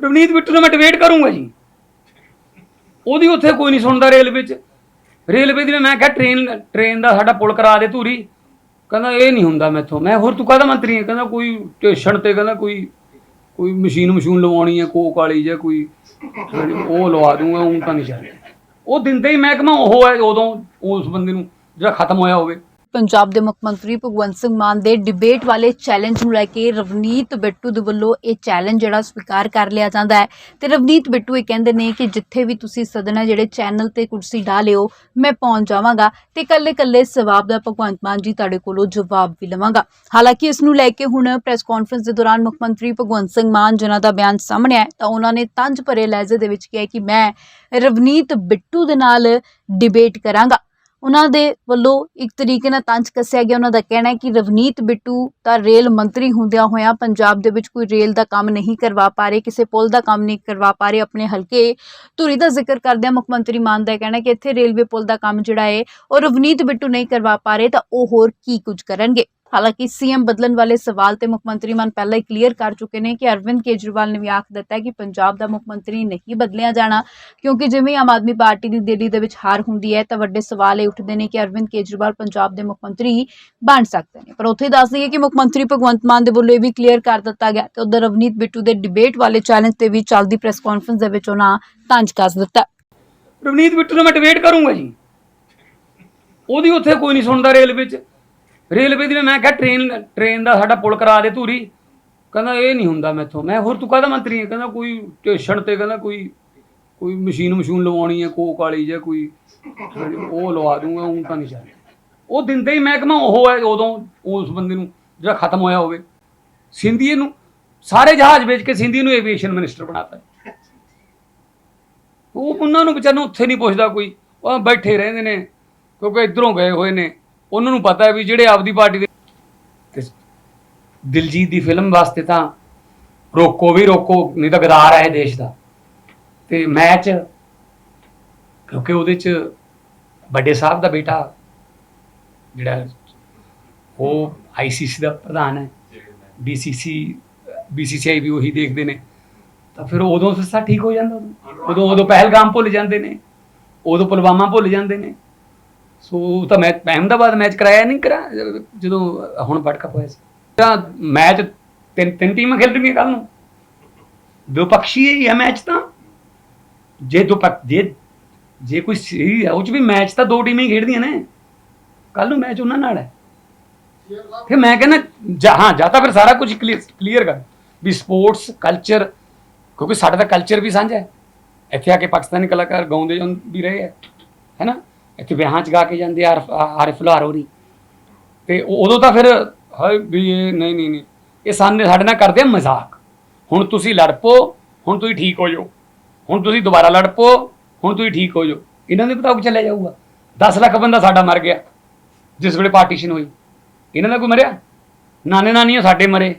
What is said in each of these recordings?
ਰਵਨੀਤ ਬਿੱਟੂ ਨੂੰ ਮੈਂ ਡਿਬੇਟ ਕਰੂੰਗਾ ਜੀ। ਉਹਦੀ ਉੱਥੇ ਕੋਈ ਨਹੀਂ ਸੁਣਦਾ ਰੇਲਵੇ 'ਚ ਰੇਲਵੇ ਦੀ ਮੈਂ ਕਿਹਾ ਟ੍ਰੇਨ ਟ੍ਰੇਨ ਦਾ ਸਾਡਾ ਪੁਲ ਕਰਾ ਦੇ ਧੂਰੀ। ਕਹਿੰਦਾ ਇਹ ਨਹੀਂ ਹੁੰਦਾ ਮੈਥੋਂ। ਮੈਂ ਹੋਰ ਤੂੰ ਕਾਹਦਾ ਮੰਤਰੀ ਹੈ ਕਹਿੰਦਾ ਕੋਈ ਸਟੇਸ਼ਨ ਤੇ ਕਹਿੰਦਾ ਕੋਈ ਕੋਈ ਮਸ਼ੀਨ ਮਸ਼ੂਨ ਲਵਾਉਣੀ ਹੈ ਕੋਕ ਵਾਲੀ ਜਾਂ ਕੋਈ ਉਹ ਲਵਾ ਦੂੰਗਾ ਉਹ ਤਾਂ ਨਹੀਂ ਚੱਲਦਾ। ਉਹ ਦਿੰਦੇ ਹੀ ਮਹਿਕਮਾ, ਉਹ ਹੈ ਉਦੋਂ ਉਸ ਬੰਦੇ ਨੂੰ ਜਿਹੜਾ ਖਤਮ ਹੋਇਆ ਹੋਵੇ। ਪੰਜਾਬ ਦੇ ਮੁੱਖ ਮੰਤਰੀ ਭਗਵੰਤ ਸਿੰਘ ਮਾਨ ਦੇ ਡਿਬੇਟ ਵਾਲੇ ਚੈਲੰਜ ਨੂੰ ਲੈ ਕੇ ਰਵਨੀਤ ਬਿੱਟੂ ਦੇ ਵੱਲੋਂ ਇਹ ਚੈਲੰਜ ਜਿਹੜਾ ਸਵੀਕਾਰ ਕਰ ਲਿਆ ਜਾਂਦਾ ਹੈ। ਤੇ ਰਵਨੀਤ ਬਿੱਟੂ ਇਹ ਕਹਿੰਦੇ ਨੇ ਕਿ ਜਿੱਥੇ ਵੀ ਤੁਸੀਂ ਸਦਨ ਹੈ, ਜਿਹੜੇ ਚੈਨਲ ਤੇ ਕੁਰਸੀ ਢਾਲਿਓ ਮੈਂ ਪਹੁੰਚ ਜਾਵਾਂਗਾ ਤੇ ਕੱਲੇ ਕੱਲੇ ਸਵਾਬ ਦਾ ਭਗਵੰਤ ਮਾਨ ਜੀ ਤੁਹਾਡੇ ਕੋਲੋਂ ਜਵਾਬ ਵੀ ਲਵਾਂਗਾ। ਹਾਲਾਂਕਿ ਇਸ ਨੂੰ ਲੈ ਕੇ ਹੁਣ ਪ੍ਰੈਸ ਕਾਨਫਰੰਸ ਦੇ ਦੌਰਾਨ ਮੁੱਖ ਮੰਤਰੀ ਭਗਵੰਤ ਸਿੰਘ ਮਾਨ ਜਿਨ੍ਹਾਂ ਦਾ ਬਿਆਨ ਸਾਹਮਣੇ ਆਇਆ, ਤਾਂ ਉਹਨਾਂ ਨੇ ਤੰਜ ਭਰੇ ਲਹਿਜੇ ਦੇ ਵਿੱਚ ਕਿਹਾ ਕਿ ਮੈਂ ਰਵਨੀਤ ਬਿੱਟੂ ਦੇ ਨਾਲ ਡਿਬੇਟ ਕਰਾਂਗਾ। ਉਹਨਾਂ ਦੇ ਵੱਲੋਂ ਇੱਕ ਤਰੀਕੇ ਨਾਲ ਤੰਜ ਕੱਸਿਆ ਗਿਆ। ਉਹਨਾਂ ਦਾ ਕਹਿਣਾ ਹੈ ਕਿ ਰਵਨੀਤ ਬਿੱਟੂ ਤਾਂ ਰੇਲ ਮੰਤਰੀ ਹੁੰਦਿਆਂ ਹੋਇਆਂ ਪੰਜਾਬ ਦੇ ਵਿੱਚ ਕੋਈ ਰੇਲ ਦਾ ਕੰਮ ਨਹੀਂ ਕਰਵਾ ਪਾ ਰਹੇ, ਕਿਸੇ ਪੁਲ ਦਾ ਕੰਮ ਨਹੀਂ ਕਰਵਾ ਪਾ ਰਹੇ। ਆਪਣੇ ਹਲਕੇ ਧੂਰੀ ਦਾ ਜ਼ਿਕਰ ਕਰਦਿਆਂ ਮੁੱਖ ਮੰਤਰੀ ਮਾਨ ਦਾ ਕਹਿਣਾ ਕਿ ਇੱਥੇ ਰੇਲਵੇ ਪੁਲ ਦਾ ਕੰਮ ਜਿਹੜਾ ਹੈ ਉਹ ਰਵਨੀਤ ਬਿੱਟੂ ਨਹੀਂ ਕਰਵਾ ਪਾ ਰਹੇ ਤਾਂ ਉਹ ਹੋਰ ਕੀ ਕੁਝ ਕਰਨਗੇ। ਹਾਲਾਂਕਿ ਸੀਐਮ ਬਦਲਣ ਵਾਲੇ ਸਵਾਲ ਤੇ ਮੁੱਖ ਮੰਤਰੀ ਮਾਨ ਪਹਿਲਾਂ ਹੀ ਕਲੀਅਰ ਕਰ ਚੁੱਕੇ ਨੇ ਕਿ ਅਰਵਿੰਦ ਕੇਜਰੀਵਾਲ ਨੇ ਵੀ ਆਖ ਦਿੱਤਾ ਹੈ ਕਿ ਪੰਜਾਬ ਦਾ ਮੁੱਖ ਮੰਤਰੀ ਨਹੀਂ ਬਦਲਿਆ ਜਾਣਾ, ਕਿਉਂਕਿ ਜਿਵੇਂ ਆਮ ਆਦਮੀ ਪਾਰਟੀ ਦੀ ਦਿੱਲੀ ਦੇ ਵਿੱਚ ਹਾਰ ਹੁੰਦੀ ਹੈ, ਤਾਂ ਵੱਡੇ ਸਵਾਲ ਇਹ ਉੱਠਦੇ ਨੇ ਕਿ ਅਰਵਿੰਦ ਕੇਜਰੀਵਾਲ ਪੰਜਾਬ ਦੇ ਮੁੱਖ ਮੰਤਰੀ ਬਣ ਸਕਦੇ ਨੇ। ਪਰ ਉੱਥੇ ਦੱਸ ਦਈਏ ਕਿ ਮੁੱਖ ਮੰਤਰੀ ਭਗਵੰਤ ਮਾਨ ਦੇ ਵੱਲੋਂ ਇਹ ਵੀ ਕਲੀਅਰ ਕਰ ਦਿੱਤਾ ਗਿਆ ਤੇ ਉਧਰ ਰਵਨੀਤ ਬਿੱਟੂ ਦੇ ਡਿਬੇਟ ਵਾਲੇ ਚੈਲੰਜ ਤੇ ਵੀ ਚੱਲਦੀ ਪ੍ਰੈਸ ਕਾਨਫਰੰਸ ਦੇ ਵਿੱਚ ਉਹਨਾਂ ਤੰਜ ਕੱਸ ਦਿੱਤਾ। ਰਵਨੀਤ ਬਿੱਟੂ ਨੂੰ ਮੈਂ ਡਿਬੇਟ ਕਰੂੰਗਾ ਜੀ। ਉਹਦੀ ਉੱਥੇ ਕੋਈ ਨਹੀਂ ਸੁਣਦਾ ਰੇਲਵੇ 'ਚ ਰੇਲਵੇ ਦੀ ਮੈਂ ਕਿਹਾ ਟ੍ਰੇਨ ਟ੍ਰੇਨ ਦਾ ਸਾਡਾ ਪੁਲ ਕਰਾ ਦੇ ਧੂਰੀ। ਕਹਿੰਦਾ ਇਹ ਨਹੀਂ ਹੁੰਦਾ ਮੈਥੋਂ। ਮੈਂ ਹੋਰ ਤੂੰ ਕਾਹਦਾ ਮੰਤਰੀ ਹੈ ਕਹਿੰਦਾ ਕੋਈ ਸਟੇਸ਼ਨ ਤੇ ਕਹਿੰਦਾ ਕੋਈ ਕੋਈ ਮਸ਼ੀਨ ਮਸ਼ੂਨ ਲਵਾਉਣੀ ਹੈ ਕੋਕ ਵਾਲੀ ਜਾਂ ਕੋਈ, ਉਹ ਲਵਾ ਦੂੰਗਾ, ਉਹ ਤਾਂ ਨਹੀਂ ਚੱਲਦਾ। ਉਹ ਦਿੰਦੇ ਹੀ ਮਹਿਕਮਾ ਉਹ ਹੈ, ਉਦੋਂ ਉਸ ਬੰਦੇ ਨੂੰ ਜਿਹੜਾ ਖਤਮ ਹੋਇਆ ਹੋਵੇ। ਸਿੰਧੀਏ ਨੂੰ, ਸਾਰੇ ਜਹਾਜ਼ ਵੇਚ ਕੇ ਸਿੰਧੀ ਨੂੰ ਐਵੀਏਸ਼ਨ ਮਿਨਿਸਟਰ ਬਣਾਤਾ। ਉਹ ਉਹਨਾਂ ਨੂੰ ਵਿਚਾਰ ਨੂੰ ਉੱਥੇ ਨਹੀਂ ਪੁੱਛਦਾ ਕੋਈ। ਉਹ ਬੈਠੇ ਰਹਿੰਦੇ ਨੇ, ਕਿਉਂਕਿ ਇਧਰੋਂ ਗਏ ਹੋਏ ਨੇ। ਉਹਨਾਂ ਨੂੰ ਪਤਾ ਹੈ ਵੀ ਜਿਹੜੇ ਆਪਦੀ ਪਾਰਟੀ ਦੇ ਤੇ ਦਿਲਜੀਤ ਦੀ ਫਿਲਮ ਵਾਸਤੇ ਤਾਂ ਰੋਕੋ ਵੀ ਰੋਕੋ, ਨਹੀਂ ਤਾਂ ਗਦਾਰ ਹੈ ਇਹ ਦੇਸ਼ ਦਾ। ਤੇ ਮੈਚ, ਕਿਉਂਕਿ ਉਹਦੇ ਚ ਵੱਡੇ ਸਾਹਿਬ ਦਾ ਬੇਟਾ ਜਿਹੜਾ ਉਹ ਆਈਸੀਸੀ ਦਾ ਪ੍ਰਧਾਨ ਹੈ। ਬੀਸੀਸੀ ਬੀਸੀਸੀਆਈ ਵੀ ਉਹੀ ਦੇਖਦੇ ਨੇ। ਤਾਂ ਫਿਰ ਉਦੋਂ ਸੱਸਾ ਠੀਕ ਹੋ ਜਾਂਦਾ। ਉਦੋਂ ਉਦੋਂ ਪਹਿਲਗਾਮ ਭੁੱਲ ਜਾਂਦੇ ਨੇ। ਉਦੋਂ ਪੁਲਵਾਮਾ ਭੁੱਲ ਜਾਂਦੇ ਨੇ। ਸੋ ਉਹ ਤਾਂ ਮੈਂ ਅਹਿਮਦਾਬਾਦ ਮੈਚ ਕਰਾਇਆ ਨਹੀਂ ਕਰਾ, ਜਦੋਂ ਹੁਣ ਵਰਲਡ ਕੱਪ ਹੋਇਆ ਸੀ। ਤਾਂ ਮੈਚ ਤਿੰਨ ਤਿੰਨ ਟੀਮਾਂ ਖੇਡ ਰਹੀਆਂ ਕੱਲ ਨੂੰ। ਵਿਪਕਸ਼ੀ ਹੀ ਮੈਚ ਤਾਂ। ਜੇ ਦੋਪੱਖ ਜੇ ਜੇ ਕੋਈ ਸਹੀ ਹੈ ਉਹ ਚ ਵੀ ਮੈਚ ਤਾਂ ਦੋ ਟੀਮਾਂ ਹੀ ਖੇਡਦੀਆਂ ਨੇ। ਕੱਲ ਨੂੰ ਮੈਚ ਉਹਨਾਂ ਨਾਲ ਹੈ। ਫਿਰ ਮੈਂ ਕਹਿੰਦਾ, ਜਾਂ ਹਾਂ, ਜਾਂ ਤਾਂ ਫਿਰ ਸਾਰਾ ਕੁਝ ਕਲੀਅਰ ਕਰ। ਵੀ ਸਪੋਰਟਸ ਕਲਚਰ ਕਿਉਂਕਿ ਸਾਡਾ ਤਾਂ ਕਲਚਰ ਵੀ ਸਾਂਝਾ ਹੈ। ਇੱਥੇ ਆ ਕੇ ਪਾਕਿਸਤਾਨੀ ਕਲਾਕਾਰ ਗਾਉਂਦੇ ਵੀ ਰਹੇ ਹੈ। ਹੈਨਾ ਇੱਥੇ ਵਿਆਹਾਂ 'ਚ ਗਾ ਕੇ ਜਾਂਦੇ ਆ ਆਰਿਫ ਆਰਿਫ ਲਾਹੌਰ ਹੋਰੀ। ਤੇ ਉਹ- ਉਦੋਂ ਤਾਂ ਫਿਰ, ਹਾਏ ਵੀ ਇਹ, ਨਹੀਂ ਨਹੀਂ ਨਹੀਂ। ਇਹ ਸਾਨੇ ਸਾਡੇ ਨਾਲ ਕਰਦੇ ਆ ਮਜ਼ਾਕ। ਹੁਣ ਤੁਸੀਂ ਲੜ ਪੋ ਹੁਣ ਤੁਸੀਂ ਠੀਕ ਹੋ ਜਾਓ। ਹੁਣ ਤੁਸੀਂ ਦੁਬਾਰਾ ਲੜ ਪੋ ਹੁਣ ਤੁਸੀਂ ਠੀਕ ਹੋ ਜਾਓ। ਇਹਨਾਂ ਦੇ ਮੁਤਾਬਕ ਚੱਲਿਆ ਜਾਊਗਾ। 10 ਲੱਖ ਬੰਦਾ ਸਾਡਾ ਮਰ ਗਿਆ, ਜਿਸ ਵੇਲੇ ਪਾਰਟੀਸ਼ਨ ਹੋਈ। ਇਹਨਾਂ ਦਾ ਕੋਈ ਮਰਿਆ? ਨਾਨੇ ਨਾਨੀਆਂ ਸਾਡੇ ਮਰੇ।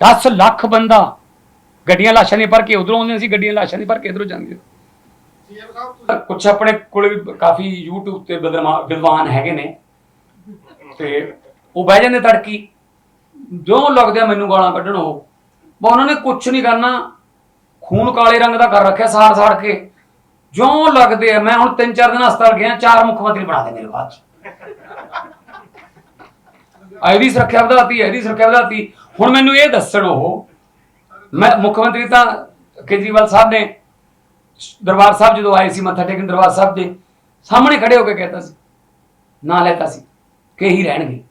10 ਲੱਖ ਬੰਦਾ ਗੱਡੀਆਂ ਲਾਸ਼ਾਂ ਨਹੀਂ ਭਰ ਕੇ ਉਧਰੋਂ ਆਉਂਦੀਆਂ ਸੀ, ਗੱਡੀਆਂ ਲਾਸ਼ਾਂ ਨਹੀਂ ਭਰ ਕੇ ਇਧਰੋਂ ਜਾਂਦੀਆਂ ਕੁਝ ਆਪਣੇ ਕੋਲ ਵੀ ਕਾਫੀ YouTube ਤੇ ਵਿਦਵਾਨ ਹੈਗੇ ਨੇ। ਤੇ ਉਹ ਬਹਿ ਜਾਂਦੇ ਤੜਕੀ। ਜੋ ਲੱਗਦਾ ਮੈਨੂੰ ਗਾਲਾਂ ਕੱਢਣ ਉਹ। ਬਾ ਉਹਨਾਂ ਨੇ ਕੁਝ ਨਹੀਂ ਕਰਨਾ। ਖੂਨ ਕਾਲੇ ਰੰਗ ਦਾ ਕਰ ਰੱਖਿਆ ਸਾੜ ਸਾੜ ਕੇ। ਜੋ ਲੱਗਦੇ ਆ, ਮੈਂ ਹੁਣ ਤਿੰਨ ਚਾਰ ਦਿਨ ਹਸਪਤਾਲ ਗਿਆ, ਚਾਰ ਮੁੱਖ ਮੰਤਰੀ ਬਣਾ ਦੇ ਮੇਰੇ ਬਾਅਦ ਚ। ਇਹਦੀ ਸੁਰੱਖਿਆ ਵਧਾਤੀ ਇਹਦੀ ਸੁਰੱਖਿਆ ਵਧਾਤੀ। ਹੁਣ ਮੈਨੂੰ ਇਹ ਦੱਸਣ ਉਹ, ਮੈਂ ਮੁੱਖ ਮੰਤਰੀ ਤਾਂ ਕੇਜਰੀਵਾਲ ਸਾਹਿਬ ਨੇ ਦਰਬਾਰ ਸਾਹਿਬ ਜਦੋਂ ਆਏ ਸੀ, ਮੱਥਾ ਟੇਕਣ ਦਰਬਾਰ ਸਾਹਿਬ ਦੇ, ਸਾਹਮਣੇ ਖੜੇ ਹੋ ਕੇ ਕਹਿਤਾ ਸੀ, ਨਾਂ ਲੈਤਾ ਸੀ ਕਿ ਹੀ ਰਹਿਣਗੇ।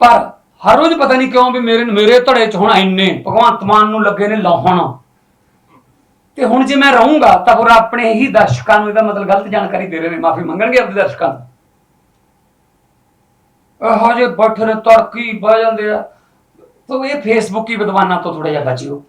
ਪਰ ਹਰ ਰੋਜ਼ ਪਤਾ ਨਹੀਂ ਕਿਉਂ ਵੀ ਮੇਰੇ ਮੇਰੇ ਧੜੇ ਚ ਹੁਣ ਇੰਨੇ, ਭਗਵੰਤ ਮਾਨ ਨੂੰ ਲੱਗੇ ਨੇ ਲਾਹਣ। ਤੇ ਹੁਣ ਜੇ ਮੈਂ ਰਹੂੰਗਾ, ਤਾਂ ਹੋਰ ਆਪਣੇ ਹੀ ਦਰਸ਼ਕਾਂ ਨੂੰ ਇਹਦਾ ਮਤਲਬ ਗਲਤ ਜਾਣਕਾਰੀ ਦੇ ਰਹੇ ਨੇ, ਮਾਫੀ ਮੰਗਣਗੇ ਆਪਣੇ ਦਰਸ਼ਕਾਂ ਨੂੰ। ਇਹੋ ਜਿਹੇ ਬੈਠੇ ਨੇ ਤਰਕੀ, ਬਹਿ ਜਾਂਦੇ ਆ। ਤੋ ਇਹ ਫੇਸਬੁੱਕੀ ਵਿਦਵਾਨਾਂ ਤੋਂ ਥੋੜਾ ਜਿਹਾ ਬਚਿਓ।